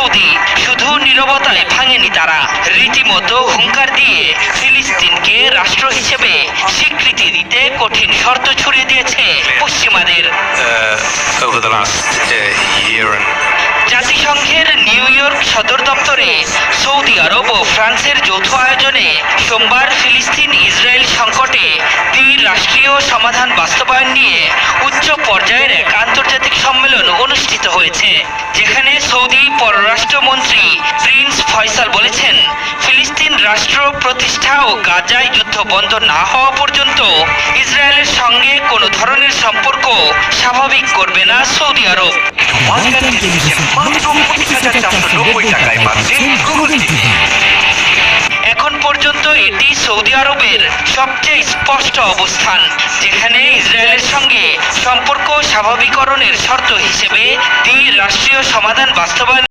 Saudi শুধু নীরবতায় ভাঙেনি তারা। রীতিমতো হুঙ্কার দিয়ে ফিলিস্তিনকে রাষ্ট্র হিসেবে স্বীকৃতি দিতে কঠিন শর্ত ছুড়ে দিয়েছে পশ্চিমাদের। Uh, uh, জাতিসংঘের নিউ ইয়র্ক সদর দপ্তরে সৌদি আরব ও ফ্রান্সের যৌথ আয়োজনে সোমবার ফিলিস্তিন ইসরায়েল সংকটে রাষ্ট্রীয় সমাধান বাস্তবায়ন নিয়ে উচ্চ পর্যায়ের এক আন্তর্জাতিক সম্মেলন অনুষ্ঠিত হয়েছে। ফয়সাল বলেছেন ফিলিস্তিন রাষ্ট্র প্রতিষ্ঠা ও গাজায় যুদ্ধ বন্ধ না হওয়া পর্যন্ত ইসরায়েলের সঙ্গে কোনো ধরনের সম্পর্ক স্বাভাবিক করবে না সৌদি আরব। এখন পর্যন্ত এটি সৌদি আরবের সবচেয়ে স্পষ্ট অবস্থান যেখানে ইসরায়েলের সঙ্গে সম্পর্ক স্বাভাবিকরণের শর্ত হিসেবে দ্বি রাষ্ট্রীয় সমাধান বাস্তবায়ন